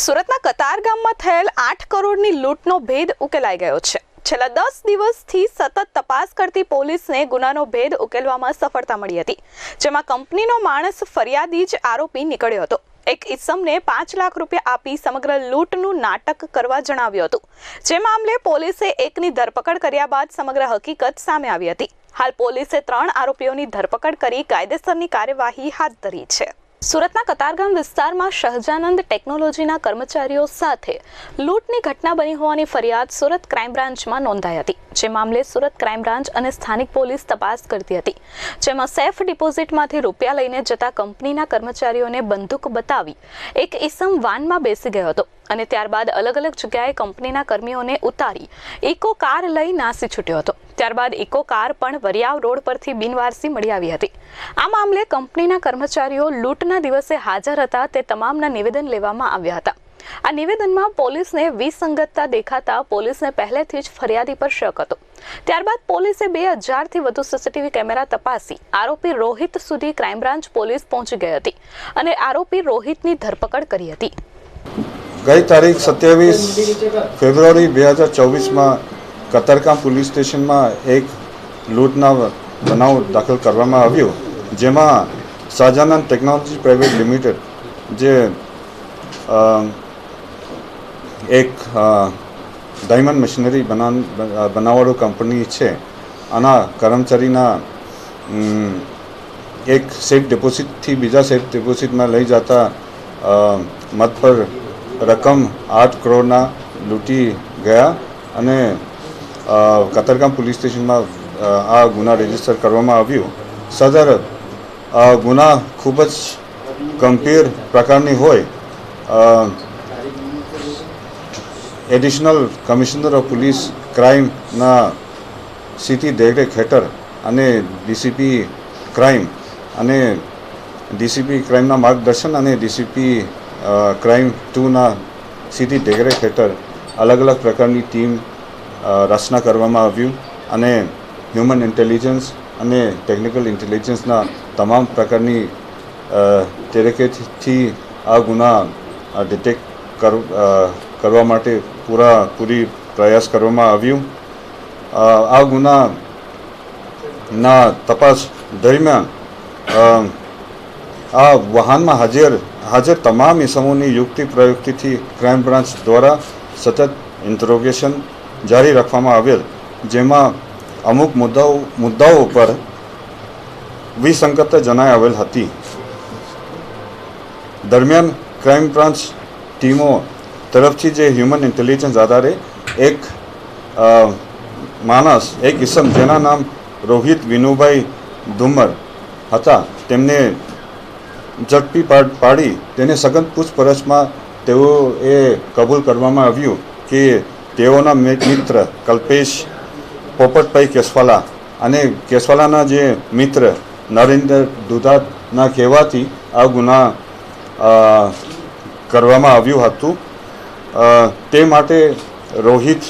સુરતના કતાર ગામમાં થયેલ આઠ કરોડની લૂંટનો ભેદ ઉકેલાઈ ગયો છે. છેલ્લા દસ દિવસથી સતત તપાસ કરતી પોલીસને ગુનાનો ભેદ ઉકેલવામાં સફળતા મળી હતી. જેમાં કંપનીનો માણસ ફરિયાદી જ આરોપી નીકળ્યો હતો. એક ઇસમને પાંચ લાખ રૂપિયા આપી સમગ્ર લૂંટનું નાટક કરવા જણાવ્યું હતું. જે મામલે પોલીસે એકની ધરપકડ કર્યા બાદ સમગ્ર હકીકત સામે આવી હતી. હાલ પોલીસે ત્રણ આરોપીઓની ધરપકડ કરી કાયદેસરની કાર્યવાહી હાથ ધરી છે. સુરતના કતારગામ વિસ્તારમાં શહજાનંદ ટેકનોલોજીના કર્મચારીઓ સાથે લૂંટની ઘટના બની હોવાની ફરિયાદ સુરત ક્રાઇમ બ્રાન્ચમાં નોંધાઈ હતી, જે મામલે સુરત ક્રાઇમ બ્રાન્ચ અને સ્થાનિક પોલીસ તપાસ કરતી હતી. જેમાં સેફ ડિપોઝિટમાંથી રૂપિયા લઈને જતા કંપનીના કર્મચારીઓને બંદૂક બતાવી એક ઇસમ વાનમાં બેસી ગયો હતો અને ત્યારબાદ અલગ અલગ જગ્યાએ કંપનીના કર્મીઓને ઉતારી, ઇકો કાર લઈ નાસી છૂટ્યો હતો. ત્યારબાદ ઇકો કાર પણ વરિયાવ રોડ પરથી બિનવારસી મળી આવી હતી. આ મામલે કંપનીના કર્મચારીઓ લૂંટના દિવસે હાજર હતા તે તમામના નિવેદન લેવામાં આવ્યા હતા. આ નિવેદનમાં પોલીસને વિસંગતતા દેખાતા પોલીસને પહેલેથી જ ફરિયાદી પર શક હતો. ત્યારબાદ પોલીસે બે હજારથી વધુ સીસીટીવી કેમેરા તપાસી. આરોપી રોહિત સુધી ક્રાઇમ બ્રાન્ચ પોલીસ પહોંચી ગઈ હતી અને આરોપી રોહિતની ધરપકડ કરી હતી. ગઈ તારીખ સત્યાવીસ ફેબ્રુઆરી બે હજાર ચોવીસમાં કતારગામ પોલીસ સ્ટેશનમાં એક લૂંટના બનાવ દાખલ કરવામાં આવ્યો, જેમાં શાહજાનંદ ટેકનોલોજી પ્રાઇવેટ લિમિટેડ જે એક ડાયમંડ મશીનરી બનાવ બનાવવાળું કંપની છે. આના કર્મચારીના એક સેફ ડિપોઝિટથી બીજા સેફ ડિપોઝિટમાં લઈ જતા મત પર રકમ આઠ કરોડના લૂંટી ગયા અને કતારગામ પોલીસ સ્ટેશનમાં આ ગુના રજિસ્ટર કરવામાં આવ્યું. સદર ગુના ખૂબ જ ગંભીર પ્રકારની હોય. એડિશનલ કમિશનર ઓફ પોલીસ ક્રાઇમના સીટી દેખરેખ હેઠળ અને ડીસીપી ક્રાઇમ અને ડીસીપી ક્રાઇમના માર્ગદર્શન અને ડીસીપી ક્રાઇમ ટુના સીટી દેખરેખ હેઠળ અલગ અલગ પ્રકારની ટીમ રચના કરવામાં આવ્યું અને હ્યુમન ઇન્ટેલિજન્સ અને ટેકનિકલ ઇન્ટેલિજન્સના તમામ પ્રકારની તરીકેથી આ ગુના ડિટેક્ટ કર કરવા માટે પૂરા, પૂરી પ્રયાસ કરવામાં આવ્યું. આ ગુનાના તપાસ દરમિયાન આ વાહનમાં હાજર હાજર તમામ ઇસમોની યુક્તિ પ્રયુક્તિથી ક્રાઇમ બ્રાન્ચ દ્વારા સતત ઇન્ટ્રોગેશન જારી રાખવામાં આવેલ, જેમાં અમુક મુદ્દાઓ મુદ્દાઓ પર વિસંગતતા જણાઈ આવેલ હતી. દરમિયાન ક્રાઇમ બ્રાન્ચ ટીમો તરફથી જે હ્યુમન ઇન્ટેલિજન્સ આધારે એક માણસ, એક ઇસમ જેના નામ રોહિત વિનુભાઈ ધુમર હતા, તેમને ઝડપી પાડી, તેને સઘન પૂછપરછમાં તેઓ એ કબૂલ કરવામાં આવ્યું કે તેઓના મિત્ર કલ્પેશ પોપટભાઈ કેસવાલા અને કેસવાલાના જે મિત્ર નરેન્દ્ર દુધાતના કહેવાથી આ ગુના કરવામાં આવ્યું હતું. તે માટે રોહિત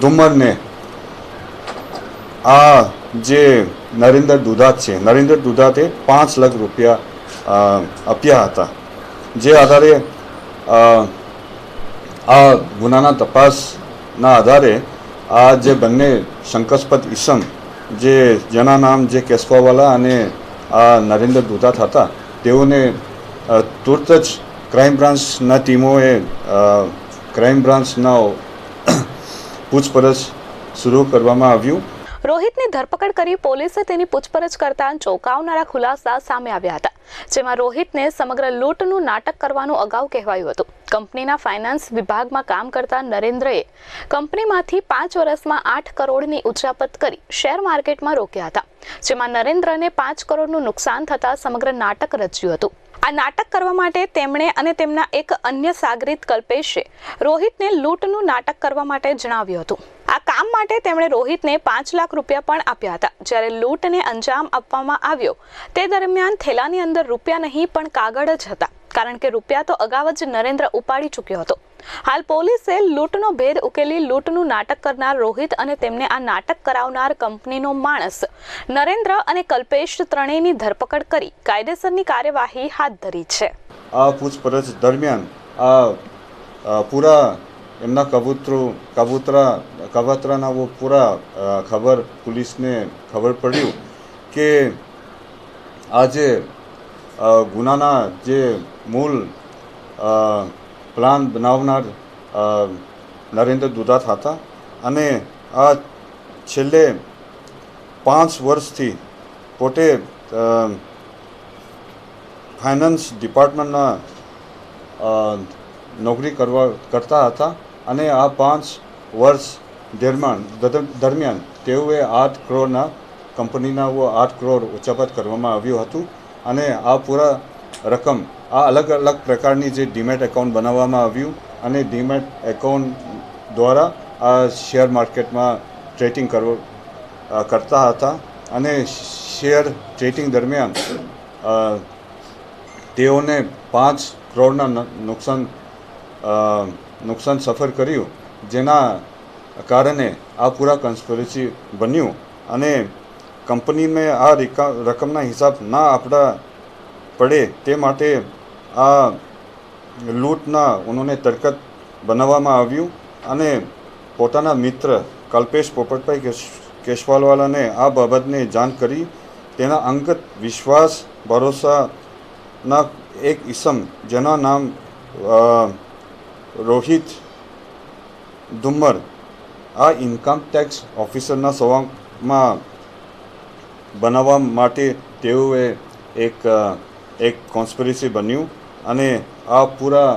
ધુમ્મરને આ જે નરેન્દ્ર દુધાત છે, નરેન્દ્ર દુધાતે પાંચ લાખ રૂપિયા આપ્યા હતા. જે આધારે આ ગુનાના તપાસના આધારે આ જે બંને શંકાસ્પદ ઈસમ, જે જેના નામ જે કેશવાવાલા અને આ નરેન્દ્ર દુધાત હતા તેઓને તુરત જ ક્રાઇમ બ્રાન્ચના ટીમોએ ક્રાઇમ બ્રાન્ચના પૂછપરછ શરૂ કરવામાં આવ્યું. રોહિતની ધરપકડ કરી પોલીસે તેની પૂછપરછ કરતા ચોંકાવનારા ખુલાસા સામે આવ્યા હતા, જેમાં રોહિતને સમગ્ર લૂંટનું નાટક કરવાનું અગાઉ કહેવાયું હતું. કંપનીના ફાઇનાન્સ વિભાગમાં કામ કરતા નરેન્દ્રએ કંપનીમાંથી પાંચ વર્ષમાં આઠ કરોડની ઉચાપત કરી શેર માર્કેટમાં રોક્યા હતા, જેમાં નરેન્દ્રને પાંચ કરોડનું નુકસાન થતા સમગ્ર નાટક રચ્યું હતું. આ નાટક કરવા માટે તેમણે અને તેમના એક અન્ય સાગરીત કલ્પેશે રોહિતને લૂંટનું નાટક કરવા માટે જણાવ્યું હતું. આ કામ માટે તેમણે રોહિતને પાંચ લાખ રૂપિયા પણ આપ્યા હતા. જ્યારે લૂંટને અંજામ આપવામાં આવ્યો, તે દરમિયાન થેલાની અંદર રૂપિયા નહીં પણ કાગળ જ હતા. કારણ કે રૂપિયા તો અગાઉ જ નરેન્દ્ર ઉપાડી ચૂક્યો હતો. હાલ પોલીસે લૂંટનો ભેદ ઉકેલી લૂંટનું નાટક કરનાર રોહિત અને તેમને આ નાટક કરાવનાર કંપનીનો માણસ. નરેન્દ્ર અને કલ્પેશ ત્રણેયની ધરપકડ કરી કાયદેસરની કાર્યવાહી હાથ ધરી છે. આ પૂછપરછ દરમિયાન આ પૂરા એમના કબૂતરો, કબૂતરા, કબૂતરાના વો પૂરા ખબર પોલીસને ખબર પડ્યું કે આ જે ગુનાના જે મૂળ પ્લાન બનાવનાર નરેન્દ્ર દુધાત હતા અને આ છેલ્લે પાંચ વર્ષથી પોતે ફાઇનાન્સ ડિપાર્ટમેન્ટના નોકરી કરવા, કરતા હતા અને આ પાંચ વર્ષ દરમિયાન, દર- દરમિયાન તેઓએ આઠ કરોડના કંપનીના આઠ કરોડ ઉચ્ચાપત કરવામાં આવ્યું હતું અને આ પૂરા રકમ. આ અલગ અલગ પ્રકારની જે ડીમેટ એકાઉન્ટ બનાવવામાં આવ્યું અને ડીમેટ એકાઉન્ટ દ્વારા આ શેર માર્કેટમાં ટ્રેડિંગ કરવો કરતા હતા અને શેર ટ્રેડિંગ દરમિયાન તેઓને પાંચ કરોડના નુકસાન નુકસાન સફર કર્યું, જેના કારણે આ પૂરા કન્સ્પિરસી બન્યું અને કંપનીને આ રિકા, રકમના હિસાબ ના આપણા પડે તે માટે આ લૂંટના ઉન્હોને તરકત બનાવવામાં આવ્યું અને પોતાના મિત્ર કલ્પેશ પોપટભાઈ કેશ, કેશવાલવાલાને આ બાબતને જાણ કરી. તેના અંગત વિશ્વાસ, ભરોસાના એક ઈસમ, જેના નામ રોહિત ધુમ્મર. આ ઇન્કમ ટેક્સ ઓફિસરના સવાંગમાં બનાવવા માટે તેઓએ એક એક કોન્સ્પિરસી બન્યું અને આ પૂરા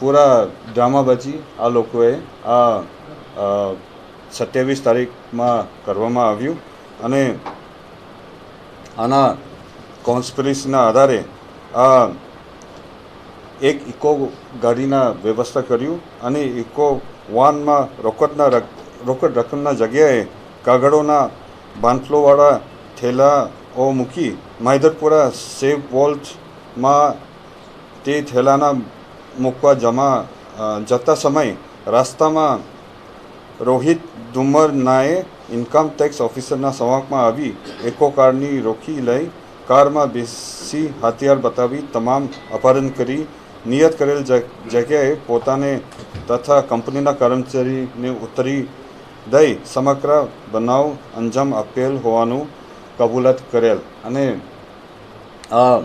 પૂરા ડ્રામા બચી આ લોકોએ આ સત્યાવીસ તારીખમાં કરવામાં આવ્યું અને આના કોન્સ્પિરસીના આધારે આ એક ઇકો ગાડીના વ્યવસ્થા કર્યું અને ઇકો વાનમાં રોકડના રક- રોકડ રકમના જગ્યાએ કાગળોના બાંફલોવાળા થેલાઓ મૂકી માહિદરપુરા સેવ વોલ્ટમાં તે થેલાના મૂકવા જમા જતા સમય રાસ્તામાં રોહિત ધુમરનાએ ઇન્કમ ટેક્સ ઓફિસરના સંવાકમાં આવી એકો કારની રોકી લઈ કારમાં બેસી હથિયાર બતાવી તમામ અપહરણ કરી, નિયત કરેલ જગ્યાએ પોતાને તથા કંપનીના કર્મચારીને ઉતરી દઈ સમગ્ર બનાવ અંજામ આપેલ હોવાનું કબૂલાત કરેલ. અને આ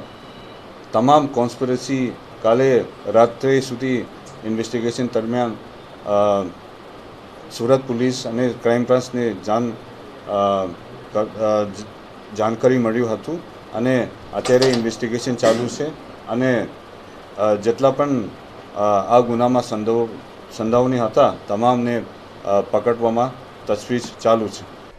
તમામ કોન્સ્પિરસી કાલે રાત્રે સુધી ઇન્વેસ્ટિગેશન દરમિયાન સુરત પોલીસ અને ક્રાઇમ બ્રાન્ચને જાણ જાણકારી મળ્યું હતું. અને અત્યારે ઇન્વેસ્ટિગેશન ચાલુ છે. અને જેટલા પણ આ ગુનામાં સંડો સંડોવણી હતા, તમામને પકડવામાં તજવીજ ચાલુ છે.